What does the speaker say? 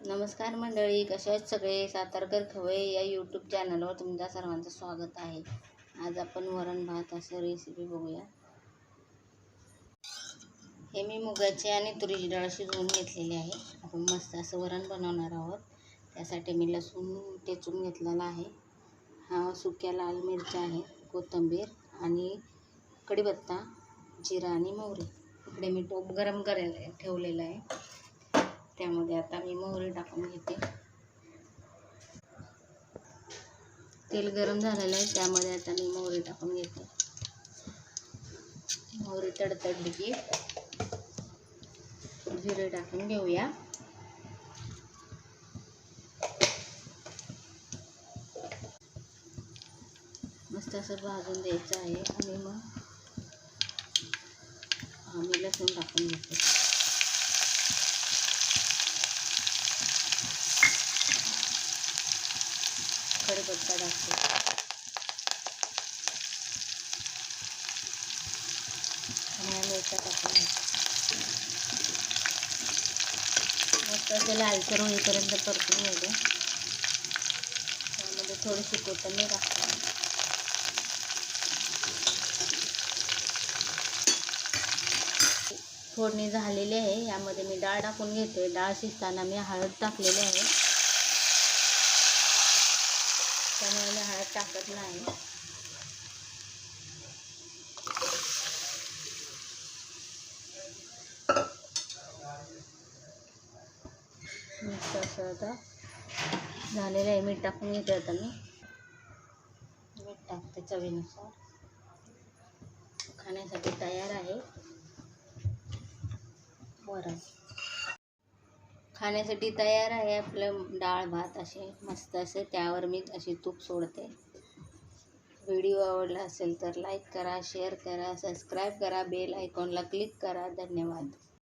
नमस्कार मंडळी कसे आहेत सगळे? सातारकर खवय या यूट्यूब चॅनलवर तुमच्या सर्वांचं स्वागत आहे. आज आपण वरण भात असं रेसिपी बघूया. हे मी मुगाची आणि तुरीची डाळ शिजवून घेतलेली आहे. आपण मस्त असं वरण बनवणार आहोत. त्यासाठी मी लसूण टेचून घेतलेला आहे. हा सुक्या लाल मिरच्या आहेत कोथिंबीर आणि कडीपत्ता जिरा आणि मोहरी. इकडे मी टोप गरम करायला ठेवलेला आहे. त्यामध्ये आता मी मोहरी टाकून घेते. तेल गरम झालेलं आहे त्यामध्ये आता मी मोहरी टाकून घेते. मोहरी तडतडली की जिरे टाकून घेऊया. मस्त असं भाजून द्यायचं आहे आणि मग आम्ही मी लसूण टाकून घेतो. कढीपत्ता टाकते. आणि मिरच्या टाकून मस्त लालसर होईपर्यंत परतून घ्यायचे. त्यामध्ये थोडीशी कोथिंबीर टाकतो फोडणी झालेली आहे. यामध्ये मी डाळ टाकून घेते डाळ शिजताना मी हळद टाकलेली आहे. त्यामुळे मी हळद टाकत नाही. मस्त असं आता झालेलं आहे. मीठ टाकून घेते आता मी. मीठ टाकते चवीनुसार. खाण्यासाठी तयार आहे. बरं. खाण्यासाठी तयार आहे आपलं डाळ भात असे मस्त असे. त्यावर मी अशी तूप सोडते. व्हिडिओ आवडला असेल तर लाईक करा शेअर करा सबस्क्राईब करा बेल आयकॉनला क्लिक करा. धन्यवाद.